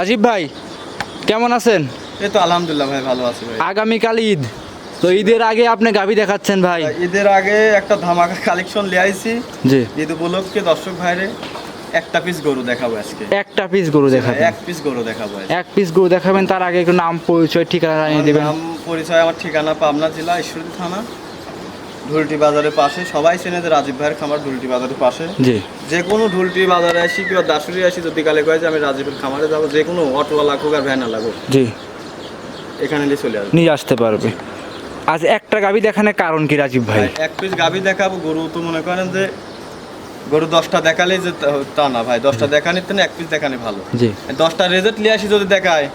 রাজীব ভাই কেমন আছেন? এই তো আলহামদুলিল্লাহ ভাই ভালো আছি ভাই। আগামীকাল ঈদ তো ঈদের আগে আপনি গাভী দেখাচ্ছেন ভাই। ঈদের আগে একটা ধামাকা কালেকশন লিয়ে আইছি। জি। ঈদ উপলক্ষে দর্শক ভাইরে একটা পিস গরু দেখাবো আজকে। একটা পিস গরু দেখাবেন। এক পিস গরু দেখাবো এক পিস গরু দেখাবেন তার আগে একটু নাম পরিচয় ঠিকানা জানিয়ে দিবেন। নাম পরিচয় আমার ঠিকানা পাবনা জেলা ঈশ্বরদী থানা। ঢুলটি বাজারের পাশে সবাই চেনে যে রাজীব ভাইয়ের খামার ঢুলটি বাজারের পাশে। জি। যে কোনো ঢুলটি বাজারে আসি কিংবা দাসুরি আসি যদি কালে কয়ে যে আমি রাজীবের খামারে যাব যে কোনো অটোওয়ালা লাগুক আর ভ্যানা লাগুক জি। এখানে নিয়ে চলে আসবে। নিয়ে আসতে পারবে। আজ একটা গাভী দেখানোর কারণ কি রাজীব ভাই? এক পিস গাভি দেখাবো গরু তো মনে করেন যে গরু দশটা দেখালে যে তা- না ভাই দশটা দেখানির তো এক পিস দেখানি ভালো। জি। দশটা রেজাল্ট নিয়ে আসি যদি দেখায়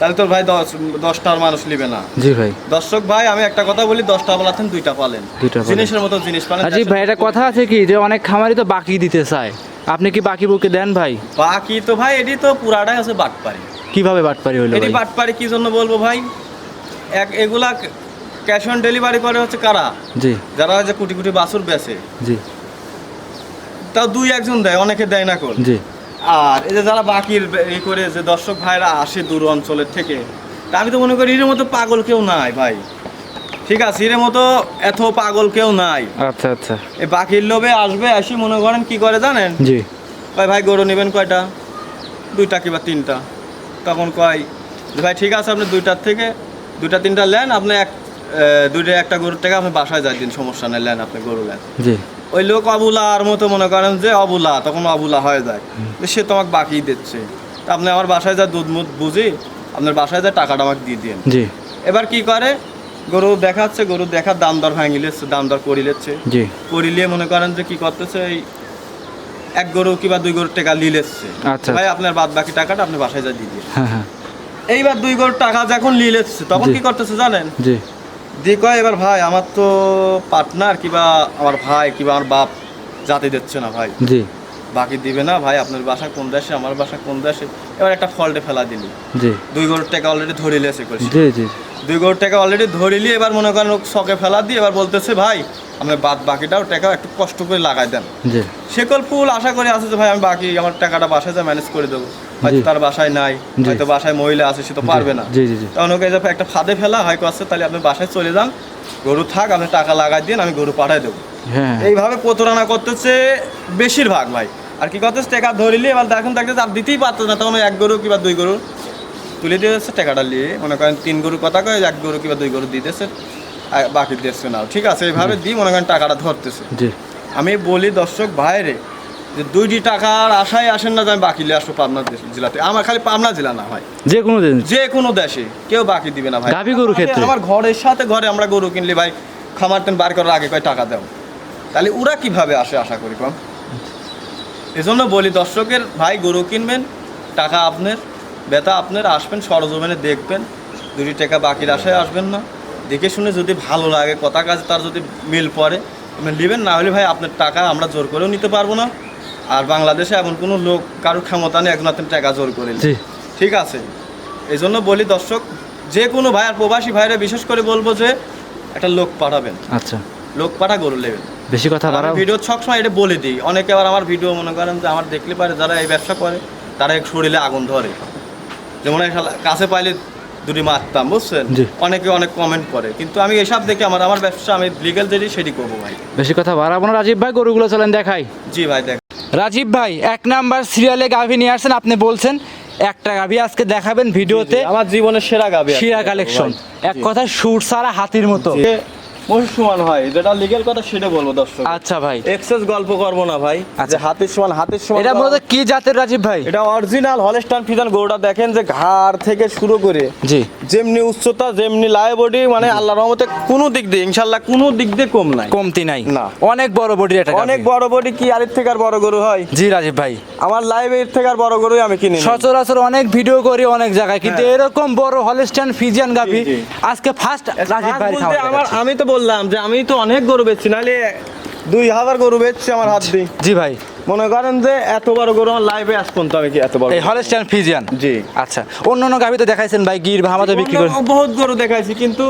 তাহলে তোর ভাই দশ দশটার মানুষ নিবে না। জি ভাই। দর্শক ভাই আমি একটা কথা বলি দশটা বলাতেন দুইটা পালেন। দুইটা জিনিসের মতো জিনিস পালেন রাজীব ভাই এটা কথা আছে কি যে অনেক খামারি তো বাকি দিতে চায়। আপনি কি বাকি বুকে দেন ভাই? বাকি তো ভাই এটি তো পুরাটাই আছে বাটপারি কীভাবে বাটপারি হলো এটি বাটপারি কি জন্য বলব ভাই? এক এগুলা ক্যাশ অন ডেলিভারি করে হচ্ছে কারা? জি। যারা যে কোটি কোটি বাছুর বেচে। জি। তাও দুই একজন দেয় অনেকে দেয় না কোন জি। আর এই যে যারা বাকির ই করে যে দর্শক ভাইরা আসে দূর অঞ্চলের থেকে তা আমি তো মনে করি এর মতো পাগল কেউ নাই ভাই। ঠিক আছে এর মতো এত পাগল কেউ নাই। আচ্ছা আচ্ছা। এই বাকির লোভে আসবে আসি মনে করেন কি করে জানেন? জি। ভাই ভাই গরু নেবেন কয়টা? দুইটা কিংবা তিনটা? তখন কয় ভাই ঠিক আছে আপনি দুইটার থেকে দুইটা তিনটা নেন আপনি এক দুইটা একটা গরুর থেকে আপনি বাসায় যাই দিন সমস্যা নেই নেন আপনি গরু নেন জি। ওই লোক অবুলার মতো মনে করেন যে অবুলা তখন অবুলা হয়ে যায়। সে তোমাকে বাকি দিচ্ছে। তা আপনি আমার বাসায় যা দুধ মুধ বুঝি আপনার বাসায় যা টাকাটা আমাকে দিয়ে দিন জি। এবার কি করে? গরু দেখাচ্ছে গরু দেখার দাম দর ভাঙি লেচ্ছে দাম দর করি লেচ্ছে জি। করিলে মনে করেন যে কি করতেছে এই এক গরু কিংবা দুই গরুর টাকা লেচ্ছে আচ্ছা। ভাই আপনার বাদ বাকি টাকাটা আপনি বাসায় যা দিয়ে দিন হ্যাঁ হ্যাঁ। এইবার দুই গরুর টাকা যখন লেচ্ছে তখন কি করতেছে জানেন? জি। দিয়ে কয় এবার ভাই আমার তো পার্টনার কিবা আমার ভাই কিবা আমার বাপ জাতি দিচ্ছে না ভাই। জি। বাকি দিবে না ভাই আপনার বাসা কোন দেশে আমার বাসা কোন দেশে? এবার একটা ফল্টে ফেলা দিলি। জি। দুই গরুর টাকা অলরেডি ধরে লেছে করেছি জি জি। দুই গরুর টাকা অলরেডি ধরিলি এবার মনে করেন শখে ফেলা দিয়ে এবার বলতেছে ভাই আমি বাদ বাকিটাও টাকা একটু কষ্ট করে লাগাই দেন। জি। সেকল ফুল আশা করে আছে যে ভাই আমি বাকি আমার টাকাটা বাসায় যা ম্যানেজ করে দেবো। হয়তো তার বাসায় নাই। হয়তো বাসায় মহিলা আছে সে তো পারবে না। তখন ওকে একটা ফাঁদে ফেলা হয় কাছে তাহলে আপনি বাসায় চলে যান গরু থাক আপনি টাকা লাগাই দিন আমি গরু পাঠাই দেবো। হ্যাঁ। এইভাবে প্রতারণা করতেছে বেশিরভাগ ভাই। আর কি করতেছে টাকা ধরিলে এবার দেখুন দেখতে আর দিতেই পারতো না তখন এক গরু কিংবা দুই গরু তুলে দিয়ে যাচ্ছে টাকাটা নিয়ে। মনে করেন তিন গরু কথা কয় এক গরু কিংবা দুই গরু দিতেছে বাকি দিচ্ছে না। ঠিক আছে এইভাবে দিই মনে করেন টাকাটা ধরতেছে। আমি বলি দর্শক ভাইরে যে দুইটি টাকার আশায় আসেন না যে আমি বাকি নিয়ে আসব পাবনা জেলাতে। আমার খালি পাবনা জেলা না ভাই। যে কোনো যে কোনো দেশে। কেউ বাকি দিবে না ভাই। গাভী গরুর ক্ষেত্রে? আমার ঘরের সাথে ঘরে আমরা গরু কিনলে ভাই খামার টেন বার করার আগে কয় টাকা দাও? তাহলে ওরা কীভাবে আসে আশা করি কম? এজন্য বলি দর্শকের ভাই গরু কিনবেন টাকা আপনার বেতা আপনার আসবেন সরজমিনে দেখবেন দুটি টাকা বাকির আশায় আসবেন না। দেখে শুনে যদি ভালো লাগে কথা কাজ তার যদি মিল পড়ে আপনি নেবেন না হলে ভাই আপনার টাকা আমরা জোর করেও নিতে পারব না। আর বাংলাদেশে এমন কোনো লোক কারোর ক্ষমতা নেই একজন আপনার টাকা জোর করে ঠিক আছে। এই জন্য বলি দর্শক যে কোনো ভাই আর প্রবাসী ভাইরা বিশেষ করে বলব যে একটা লোক পাঠাবেন। আচ্ছা। লোক পাঠা গরু নেবেন বেশি কথা বাড়াও। ভিডিও সবসময় এটা বলে দিই। অনেকে আবার আমার ভিডিও মনে করেন যে আমার দেখলে পারে যারা এই ব্যবসা করে তারা এক শরীরে আগুন ধরে। যেমন এই কাছে পাইলে দুটি মারতাম বুঝছেন? অনেকে অনেক কমেন্ট করে। কিন্তু আমি এসব দেখে আমার আমার ব্যবসা আমি লিগেল যেটি সেটি করব ভাই। বেশি কথা বাড়াবো না রাজীব ভাই গরুগুলো চলেন দেখাই। জি ভাই দেখ। রাজীব ভাই এক নাম্বার সিরিয়ালে গাভী নিয়ে আসছেন আপনি বলছেন একটা গাভী আজকে দেখাবেন ভিডিওতে। আমার জীবনের সেরা গাভী সেরা কালেকশন এক কথা সুর সারা হাতির মতো। সমান হয় যেটা লিগেল কথা সেটা বলব দর্শক। আচ্ছা ভাই। এক্সেস গল্প করব না ভাই আচ্ছা। যে হাতের সমান হাতের সমান এটা মূলত কি জাতের রাজীব ভাই? এটা অরিজিনাল ফিজান গরুটা দেখেন যে ঘাড় থেকে শুরু করে জি। যেমনি উচ্চতা যেমনি লায় বডি মানে আল্লাহ রহমতে কোনো দিক দিয়ে ইনশাল্লাহ কোনো দিক দিয়ে কম নাই। কমতি নাই। না। অনেক বড় বডির একটা অনেক বড় বডি কি আরের থেকে আর বড় গরু হয়? জি রাজীব ভাই। আমার লাইভ এর থেকে আর বড় গরুই আমি কিনি সচরাচর অনেক ভিডিও করি অনেক জায়গায় কিন্তু এরকম বড় হলস্টাইন ফিজিয়ান গাভী। আজকে ফার্স্ট রাজীব ভাই আমার আমি তো বললাম যে আমি তো অনেক গরু বেচছি নাহলে দুই হাজার গরু বেচছি আমার হাত দিয়ে। জি ভাই। মনে করেন যে এত বড় গরু আমার লাইভে আজ পর্যন্ত আমি কি এত বড় এই হলস্টাইন ফিজিয়ান জি। আচ্ছা অন্য অন্য গাভি তো দেখাইছেন ভাই গির ভামাতে বিক্রি করে বহুত গরু দেখাইছি কিন্তু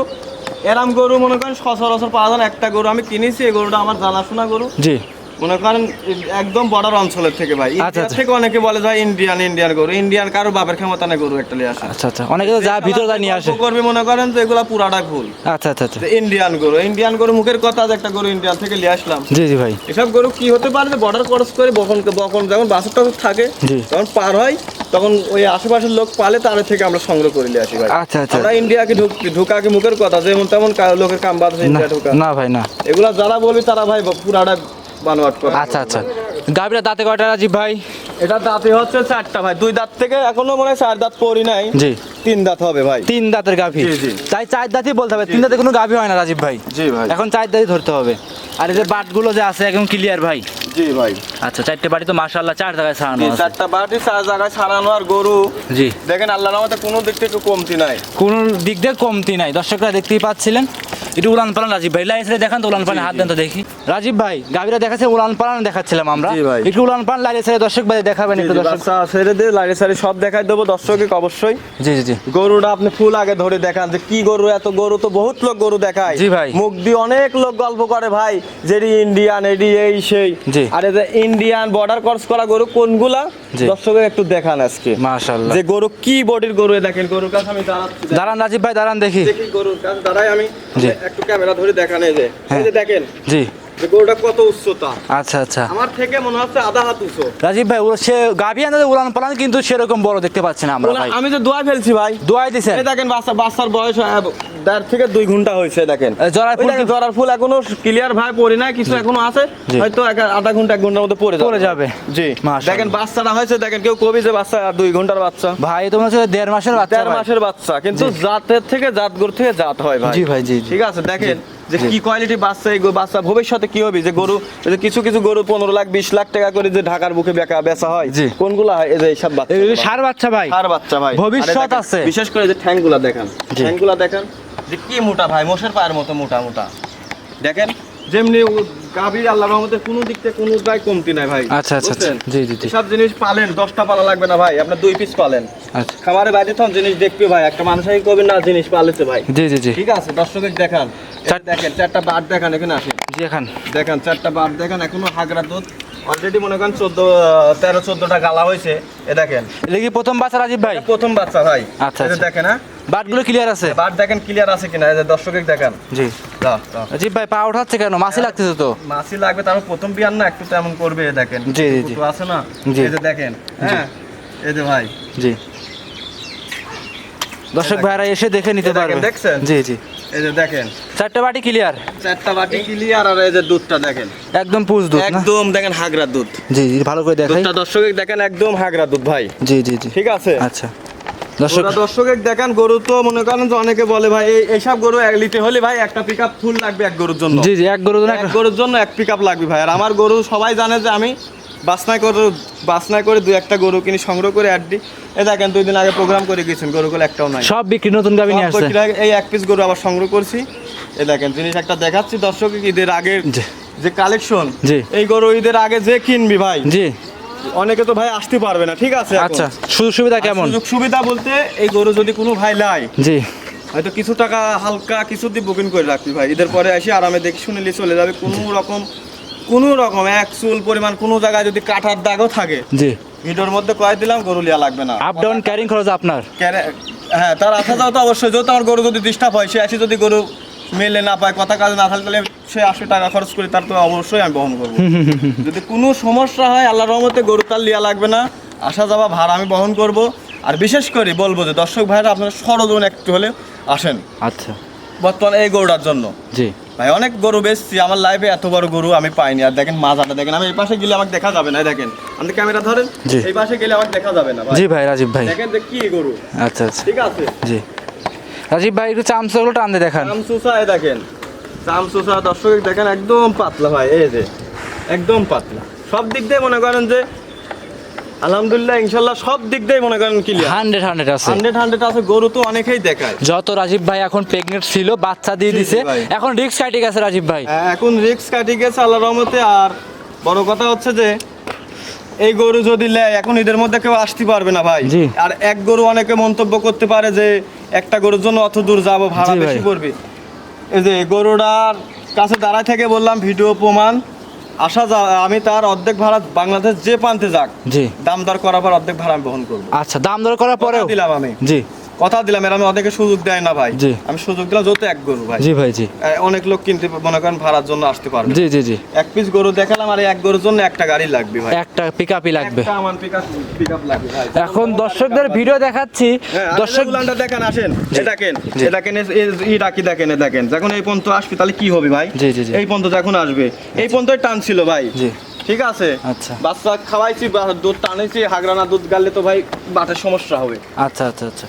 এরাম গরু মনে করেন সচরাচর পাওয়া যায় একটা গরু আমি কিনেছি এই গরুটা আমার জানাশোনা গরু। জি। মনে করেন একদম বর্ডার অঞ্চলের থেকে ভাই। ইন্ডিয়া আচ্ছা। থেকে অনেকে বলে ভাই ইন্ডিয়ান ইন্ডিয়ান গরু। ইন্ডিয়ান কারও বাপের ক্ষমতা নেই গরু একটা নিয়ে আসে আচ্ছা আচ্ছা। অনেকে যা ভিতরে যা নিয়ে আসে। করবে মনে করেন যে এগুলা পুরাটা ভুল। আচ্ছা আচ্ছা আচ্ছা। ইন্ডিয়ান গরু। ইন্ডিয়ান গরু মুখের কথা যে একটা গরু ইন্ডিয়ান থেকে নিয়ে আসলাম। জি জি ভাই। এসব গরু কি হতে পারে যে বর্ডার ক্রস করে বখন বখন যখন বাসের টাসের থাকে। তখন পার হয় তখন ওই আশেপাশের লোক পালে তাদের থেকে আমরা সংগ্রহ করে নিয়ে আসি ভাই। আচ্ছা আচ্ছা। আমরা ইন্ডিয়াকে ঢুক কি মুখের কথা? যেমন তেমন লোকের কাম বাদ ইন্ডিয়া ঢুকা। না ভাই না। এগুলা যারা বলবি তারা ভাই পুরাটা বানোয়াট করে। আচ্ছা আচ্ছা। গাভীরা দাঁতে কয়টা রাজীব ভাই? এটা দাঁতে হচ্ছে চারটা ভাই। দুই দাঁত থেকে এখনও মনে হয় চার দাঁত পরি নাই। জি। তিন দাঁত হবে ভাই। তিন দাঁতের গাভী। তাই চার দাঁতই বলতে হবে। তিন দাঁতে কোনো গাভী হয় না রাজীব ভাই। জি ভাই। এখন চার দাঁতই ধরতে হবে। আর এই যে বাটগুলো যে আছে একদম ক্লিয়ার ভাই। জি ভাই। আচ্ছা চারটে বাড়ি তো মাশাআল্লাহ চার জায়গায় ছাড়ানো আছে। চারটা বাটি চার জায়গায় ছাড়ানো আর গরু। জি। দেখেন আল্লাহর রহমতে কোনো দিক থেকে কমতি নাই। কোন দিক দিয়ে কমতি নাই। দর্শকরা দেখতেই পাচ্ছিলেন। একটু উলান পালান রাজীব ভাই। লাইন দেখান তো উলান পালান হাত দেন তো দেখি। রাজীব ভাই গাভীরা দেখাচ্ছে উলান পালান দেখাচ্ছিলাম আমরা। একটু উলান পালান লাইন ছেড়ে দর্শক ভাই দেখাবেন একটু দর্শক। ছেড়ে দিয়ে লাড়ি সারি সব দেখাই দেবো দর্শকে অবশ্যই। জি জি জি। গরুটা আপনি ফুল আগে ধরে দেখান যে কি গরু এত গরু তো বহুত লোক গরু দেখায়। জি ভাই। মুখ দিয়ে অনেক লোক গল্প করে ভাই যেটি ইন্ডিয়ান এডি এই সেই। আর ইন্ডিয়ান বর্ডার ক্রস করা গরু কোনগুলা? জি। দর্শকে একটু দেখান আজকে। মাশাআল্লাহ। যে গরু কি বডির গরু দেখেন? গরুর কাছে আমি দাঁড়াচ্ছি। দাঁড়ান রাজীব ভাই দাঁড়ান দেখি। দেখি গরুর কাছে দাঁড়াই আমি। একটু ক্যামেরা ধরে দেখানে যে। এই যে দেখেন। জি। যে গরুটা কত উচ্চতা? আচ্ছা আচ্ছা। আমার থেকে মনে হচ্ছে আধা হাত উঁচু। রাজীব ভাই সে গাভী আনতে উলান পালান কিন্তু সেরকম বড় দেখতে পাচ্ছি না আমরা ভাই। আমি দোয়া ফেলছি ভাই। দোয়াই দিছেন? এই দেখেন বাচ্চা বাচ্চার বয়স দেড় থেকে দুই ঘণ্টা হয়েছে দেখেন। জরার ফুল জরার ফুল এখনও ক্লিয়ার ভাই পড়ে নাই কিছু এখনও আছে। হয়তো এক- আধা ঘণ্টা এক ঘণ্টার মধ্যে পড়ে পড়ে যাবে। জি। দেখেন বাচ্চাটা হয়েছে দেখেন কেউ কবি যে বাচ্চা আর দুই ঘণ্টার বাচ্চা। ভাই তোমার হচ্ছে দেড় মাসের বাচ্চা দেড় মাসের বাচ্চা কিন্তু জাতের থেকে জাত গরু থেকে জাত হয় ভাই। জি ভাই, জি। ঠিক আছে দেখেন। যে কি কোয়ালিটি বাচ্চা এই বাচ্চা ভবিষ্যতে কি হবে? যে গরু কিছু কিছু গরু পনেরো লাখ বিশ লাখ টাকা করে যে ঢাকার বুকে বেকা বেচা হয়। কোনগুলা হয়? এই যে এইসব বাচ্চা সার বাচ্চা ভাই। সার বাচ্চা ভাই। ভবিষ্যৎ আছে। বিশেষ করে যে ঠ্যাংগুলা দেখেন। ঠ্যাংগুলা দেখেন। যে কি মোটা ভাই মোষের পায়ের মতো মোটা মোটা। দেখেন। যেমনি গাভীর আল্লাহ রহমতে কোনো দিক থেকে কোনো গায়ে কমতি নাই ভাই। আচ্ছা, আচ্ছা, জি, জি, জি। সব জিনিস পালেন দশটা পালা লাগবে না ভাই আপনার দুই পিস পালেন। আচ্ছা। বাইরে তখন জিনিস দেখবে ভাই একটা মানুষই কবে না জিনিস পালেছে ভাই। জি জি জি। ঠিক আছে দর্শকের দেখান। দেখেন চারটা বাট দেখান এখানে আসেন। জি এখন দেখেন চারটা বাট দেখেন এখনও হাগরা দুধ। অলরেডি মনে করেন চোদ্দ তেরো চোদ্দটা গালা হয়েছে। এ দেখেন। এটা কি প্রথম বাচ্চা রাজীব ভাই? প্রথম বাচ্চা ভাই। আচ্ছা, আচ্ছা। দেখেন হ্যাঁ? বাটগুলো ক্লিয়ার আছে? বাট দেখেন ক্লিয়ার আছে কিনা এই যে দর্শকের দেখেন। জি। দাও, দাও। ভাই পা উঠাচ্ছে কেন? মাসি লাগতেছে তো। মাছি লাগবে তারপর প্রথম বিয়ার না একটু তেমন করবে দেখেন। জি, জি, জি। আছে না? এই যে দেখেন হ্যাঁ? এই যে ভাই। জি। দর্শক ভাইরা এসে দেখে নিতে পারবে। দেখছেন? জি জি। এই যে দেখেন। চারটে বাটি ক্লিয়ার চারটা বাটি ক্লিয়ার আর এই যে দুধটা দেখেন। একদম পুষ দুধ একদম দেখেন হাগরা দুধ। জি জি ভালো করে দেখাই। দুধটা দর্শকের দেখেন একদম হাগরা দুধ ভাই। জি জি জি। ঠিক আছে? আচ্ছা। দর্শক দর্শক দর্শকের দেখেন গরু তো মনে করেন যে অনেকে বলে ভাই এইসব গরু এক নিতে হলে ভাই একটা পিক আপ ফুল লাগবে এক গরুর জন্য। জি জি এক গরু এক গরুর জন্য এক পিক আপ লাগবে ভাই। আর আমার গরু সবাই জানে যে আমি করে করে দুই একটা গরু কিনে সংগ্রহ করে দিই। এই দেখেন দুই দিন আগে প্রোগ্রাম করে গেছেন গরুগুলো একটাও নাই। সব বিক্রি নতুন গাবি নিয়ে আসছে। এই এক পিস গরু আবার সংগ্রহ করছি। এই দেখেন জিনিস একটা দেখাচ্ছি দর্শক ঈদের আগে যে কালেকশন জি। এই গরু ঈদের আগে যে কিনবি ভাই জি। অনেকে তো ভাই আসতে পারবে না ঠিক আছে আচ্ছা সুযোগ সুবিধা কেমন? সুযোগ সুবিধা বলতে এই গরু যদি কোনো ভাই লাই জি। হয়তো কিছু টাকা হালকা কিছু দিয়ে বুকিং করে রাখবি ভাই। ঈদের পরে এসে আরামে দেখে শুনে নিয়ে চলে যাবে। কোনো রকম কোনো রকম এক চুল পরিমাণ কোনো জায়গায় যদি কাঠার দাগও থাকে জি। ভিডিওর মধ্যে কয়ে দিলাম গরু লিয়া লাগবে না। আপ ডাউন ক্যারিং খরচ আপনার? হ্যাঁ তার আসা যাওয়া তো অবশ্যই। যেহেতু আমার গরু যদি ডিস্টার্ব হয় সে আসে যদি গরু মেলে না পায় কথা কাজ না থাকলে তাহলে সে আশি টাকা খরচ করে তার তো অবশ্যই আমি বহন করব। যদি কোনো সমস্যা হয় আল্লাহ রহমতে গরু তার লিয়া লাগবে না আসা যাওয়া ভাড়া আমি বহন করব। আর বিশেষ করে বলব যে দর্শক ভাইরা আপনারা সরজন একটু হলে আসেন। আচ্ছা। বর্তমানে এই গরুটার জন্য। জি। ভাই অনেক গরু বেচছি আমার লাইফে এত বড় গরু আমি পাইনি। আর দেখেন মাজাটা দেখেন আমি এই পাশে গেলে আমাকে দেখা যাবে না দেখেন। আপনি ক্যামেরা ধরেন এই পাশে গেলে আমাকে দেখা যাবে না জি ভাই রাজীব ভাই। দেখেন যে কি গরু। আচ্ছা আচ্ছা। ঠিক আছে? জি। রাজীব ভাই একটু চামচগুলো টান দিয়ে দেখান। চামচুসা এই দেখেন। চামচুসা দর্শক দেখেন একদম পাতলা ভাই এই যে একদম পাতলা। সব দিক দিয়ে মনে করেন যে আলহামদুলিল্লাহ ইনশাল্লাহ সব দিক দিয়ে মনে করেন ক্লিয়ার হান্ড্রেড হান্ড্রেড আছে। হান্ড্রেড হান্ড্রেড আছে গরু তো অনেকেই দেখায়। যত রাজীব ভাই এখন প্রেগনেন্ট ছিল বাচ্চা দিয়ে দিছে এখন রিক্স কাটে গেছে রাজীব ভাই। হ্যাঁ, এখন রিক্স কাটি গেছে আল্লাহ রহমতে আর বড় কথা হচ্ছে যে এই গরু যদি নেয় এখন ঈদের মধ্যে কেউ আসতে পারবে না ভাই। আর এক গরু অনেকে মন্তব্য করতে পারে যে একটা গরুর জন্য অত দূর যাব ভাড়া বেশি পড়বে এই যে গরুটার কাছে দাঁড়ায় থেকে বললাম ভিডিও প্রমাণ। আসা যা আমি তার অর্ধেক ভাড়া বাংলাদেশ যে প্রান্তে যাক জি। দাম দর করার পর অর্ধেক ভাড়া আমি বহন করব। আচ্ছা দাম দর করার পরে দিলাম আমি। জি। কথা দিলাম এর আমি অনেকে সুযোগ দেয় না ভাই। জি। আমি সুযোগ দিলাম যত এক গরু ভাই। জি ভাই জি। অনেক লোক কিনতে মনে করেন ভাড়ার জন্য আসতে পারবে। জি জি জি। এক পিস গরু দেখালাম আর এক গরুর জন্য একটা গাড়ি লাগবে ভাই। একটা পিকআপই লাগবে। একটা আমার পিকআপ পিকআপ লাগবে ভাই। এখন দর্শকদের ভিডিও দেখাচ্ছি। হ্যাঁ, দর্শক দর্শক উলানটা দেখেন আসেন। এ দেখেন জি। এ দেখেন এই রাখি দেখেন দেখেন। যখন এই পর্যন্ত আসবে তাহলে কি হবে ভাই? জি, জি, জি। এই পর্যন্ত যখন আসবে। এই পর্যন্ত টান ছিল ভাই। জি। ঠিক আছে? আচ্ছা। বাচ্চা খাওয়াইছি দুধ টানেছি হাগরানা দুধ গাললে তো ভাই বাটের সমস্যা হবে। আচ্ছা আচ্ছা আচ্ছা।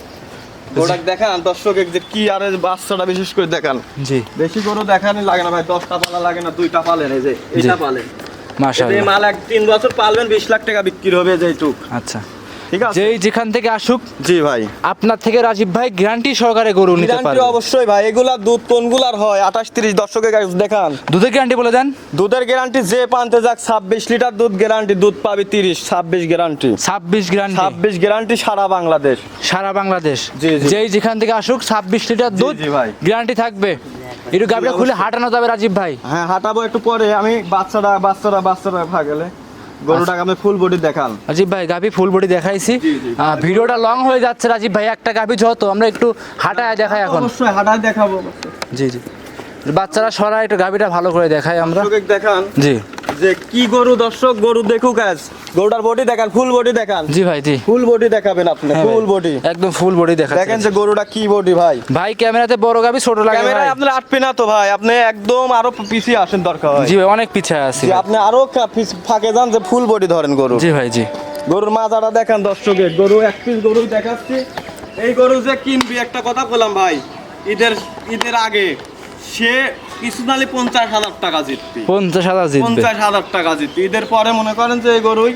ওটা দেখান দর্শক যে কি আর বাচ্চাটা বিশেষ করে দেখান। জি। বেশি গরু দেখানি লাগে না ভাই দশটা পালা লাগে না দুইটা পালেন এই যে এইটা পালেন মাল এক তিন বছর পালবেন বিশ লাখ টাকা বিক্রি হবে যেটুক আচ্ছা। ঠিক আছে। যেই যেখান থেকে আসুক জি ভাই। আপনার থেকে রাজীব ভাই গ্যারান্টি সহকারে গরু নিতে গ্যারান্টি পারবে। অবশ্যই ভাই এগুলা দুধ কোনগুলার হয়? আঠাশ তিরিশ দর্শকের কাছে দেখান। দুধের গ্যারান্টি বলে দেন। দুধের গ্যারান্টি যে পান্তে যাক ছাব্বিশ লিটার দুধ গ্যারান্টি দুধ পাবি তিরিশ ছাব্বিশ গ্যারান্টি ছাব্বিশ গ্যারান্টি ছাব্বিশ গ্যারান্টি সারা বাংলাদেশ। সারা বাংলাদেশ। জি, জি। যেই যেখান থেকে আসুক ছাব্বিশ লিটার দুধ জি ভাই। গ্যারান্টি থাকবে। একটু গাবিটা খুলে হাঁটানো যাবে রাজীব ভাই। হ্যাঁ হাঁটাবো একটু পরে। আমি বাচ্চারা বাচ্চারা বাচ্চারা ভাগেলে গরুটাকে আপনি ফুল বডি দেখান। রাজীব ভাই গাভি ফুল বডি দেখাইছি। ভিডিওটা লং হয়ে যাচ্ছে রাজীব ভাই একটা গাভি যত আমরা একটু হাঁটায় দেখাই এখন। অবশ্যই হাঁটায় দেখাবো জি জি। বাচ্চারা সরাই একটু গাভিটা ভালো করে দেখাই আমরা। দেখান। জি। যে কি গরু দর্শক গরু দেখুক আজ। গরুটার বডি দেখান ফুল বডি দেখান। জি ভাই জি। ফুল বডি দেখাবেন আপনি হ্যাঁ ফুল বডি একদম ফুল বডি দেখান দেখেন যে গরুটা কি বডি ভাই। ভাই ক্যামেরাতে বড় গাভি ছোট লাগে ভাই। ক্যামেরায় আপনার আটপি না তো ভাই আপনি একদম আরও পিছিয়ে আসেন দরকার হয়। জি ভাই অনেক পিছায় আছি আপনি আরও ফাঁকে যান যে ফুল বডি ধরেন গরু। জি ভাই জি। গরুর মাজাটা দেখান দর্শকের গরু এক পিস গরু দেখাচ্ছি। এই গরু যে কিনবি একটা কথা বললাম ভাই ঈদের ঈদের আগে সে পঞ্চাশ হাজার টাকা জিতবি। পঞ্চাশ হাজার জিতবে। পঞ্চাশ হাজার টাকা জিতবি। ঈদের পরে মনে করেন যে এই গরুই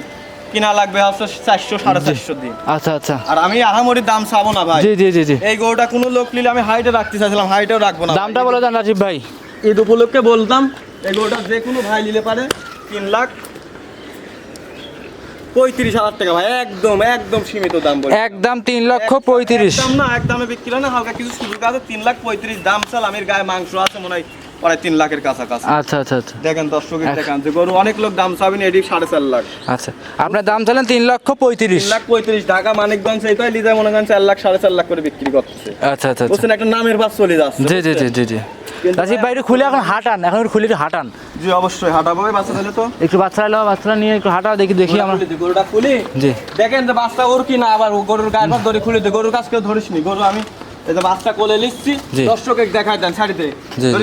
কিনা লাগবে হচ্ছে চারশো সাড়ে চারশো দিন আচ্ছা আচ্ছা। আর আমি আহামরি দাম চাবো না ভাই। জি জি জি জি। এই গরুটা কোনো লোক নিলে আমি হাইটে রাখতে চাইছিলাম হাইটেও রাখব না দামটা বলে দেন রাজীব ভাই। ঈদ উপলক্ষে বলতাম এই গরুটা যে কোনো ভাই নিলে পারে তিন লাখ পঁয়ত্রিশ হাজার টাকা ভাই একদম একদম সীমিত দাম বলে। একদম তিন লক্ষ পঁয়ত্রিশ। একদম না একদমে বিক্রি হয় না হালকা কিছু সুযোগ আছে তিন লাখ পঁয়ত্রিশ দাম চাল আমির গায়ে মাংস আছে মনে হয়। প্রায় তিন লাখের কাছাকাছি। আচ্ছা আচ্ছা আচ্ছা। দেখেন দর্শকের। দেখান যে গরু অনেক লোক দাম চাবেন এটি সাড়ে চার লাখ। আচ্ছা আপনার দাম চালেন তিন লক্ষ পঁয়ত্রিশ। লাখ পঁয়ত্রিশ ঢাকা মানিকগঞ্জ এইটাই লিজায় মনে করেন চার লাখ সাড়ে চার লাখ করে বিক্রি করতেছে। আচ্ছা আচ্ছা আচ্ছা। বুঝছেন একটা নামের বাস চলে যাচ্ছে জি জি জি জি জি। রাজীব ভাই খুলে এখন হাঁটান এখন খুলে একটু হাঁটান। জি অবশ্যই হাঁটাবো। বাচ্চা দিলে তো। একটু বাচ্চারা এলো বাচ্চারা নিয়ে একটু হাঁটাও দেখি দেখি আমরা। গরুটা খুলি। জি। দেখেন যে বাচ্চা ওর কি না আবার গরুর ভাত ধরে খুলে গরুর কাছ কেউ ধরিস নি গরু আমি যে বাচ্চা কোলে লিখছি জি। দর্শকে দেখাই দেন ছাড়ি দে।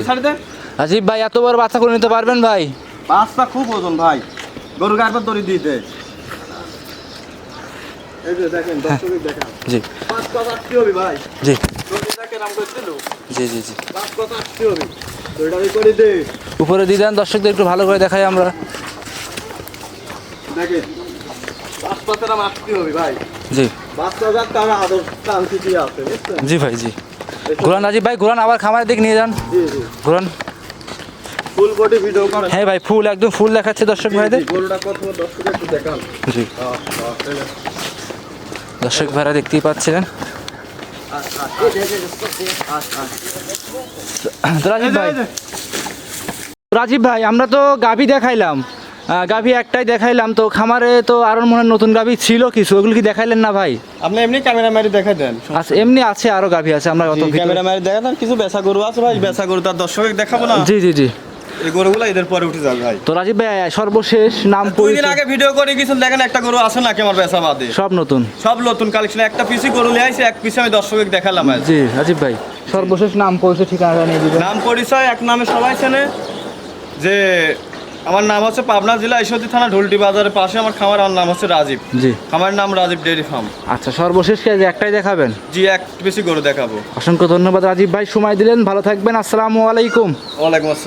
ছাড়ি রাজীব ভাই এত বড় বাচ্চা করে নিতে পারবেন ভাই? বাচ্চা খুব ওজন ভাই। গরুর গায়ের ভাত ধরে দিতে এই যে দেখেন দর্শকে দেখান। জি। পাঁচ কথা আসতে হবে ভাই। জি। গরুটা কেরাম করছিল জি জি জি। পাঁচ কথা আসতে হবে। করে দে। উপরে দিয়ে দেন দর্শকদের একটু ভালো করে দেখাই আমরা। দেখেন পাঁচ কথাটা আসতে হবে ভাই। জি। তার আছে বুঝছেন? জি ভাই জি। ঘুরান রাজীব ভাই ঘুরান আবার খামারের দিকে নিয়ে যান। জি জি। ঘুরান। ফুল বডি ভিডিও করেন। হ্যাঁ ভাই ফুল একদম ফুল দেখাচ্ছে দর্শক ভাইদের। গরুটা কত দর্শক একটু দেখান। জি। দর্শক ভাইরা দেখতেই পাচ্ছিলেন। রাজীব ভাই। রাজীব ভাই আমরা তো গাভী দেখাইলাম। গাভী একটাই দেখাইলাম তো খামারে তো আরও মনে নতুন গাভী ছিল কিছু ওগুলো কি দেখাইলেন না ভাই? আপনি এমনি ক্যামেরা মারি দেখা দেন। আচ্ছা এমনি আছে আরও গাভী আছে আমরা অত ক্যামেরা মারি দেখা দেন কিছু বেচা গরু আছে ভাই বেচা গরু তার দর্শক দেখাবো না। জি জি জি। এই গরুগুলো এদের পরে উঠে যাবে ভাই। তো রাজীব ভাই সর্বশেষ নাম দুই দিন আগে ভিডিও করে কিছু দেখেন একটা গরু আছে নাকি আমার বেচা বাদে। সব নতুন। সব নতুন কালেকশন একটা পিসি গরু লিয়ে আইছে এক পিসে আমি দর্শক দেখালাম আজ। জি রাজীব ভাই সর্বশেষ নাম পরিচয় ঠিকানা নিয়ে দিবেন। নাম পরিচয় এক নামে সবাই চেনে যে আমার নাম হচ্ছে পাবনা জেলা ঈশ্বরদী থানা ঢুলটি বাজারের পাশে। আমার খামার আমার নাম হচ্ছে রাজীব। জি। আমার নাম রাজীব ডেয়ারি ফার্ম। আচ্ছা সর্বশেষ কি আজ একটাই দেখাবেন? জি এক বেশি গরু দেখাবো। অসংখ্য ধন্যবাদ রাজীব ভাই সময় দিলেন ভালো থাকবেন আসসালামু আলাইকুম। ওয়ালাইকুম আসসালাম।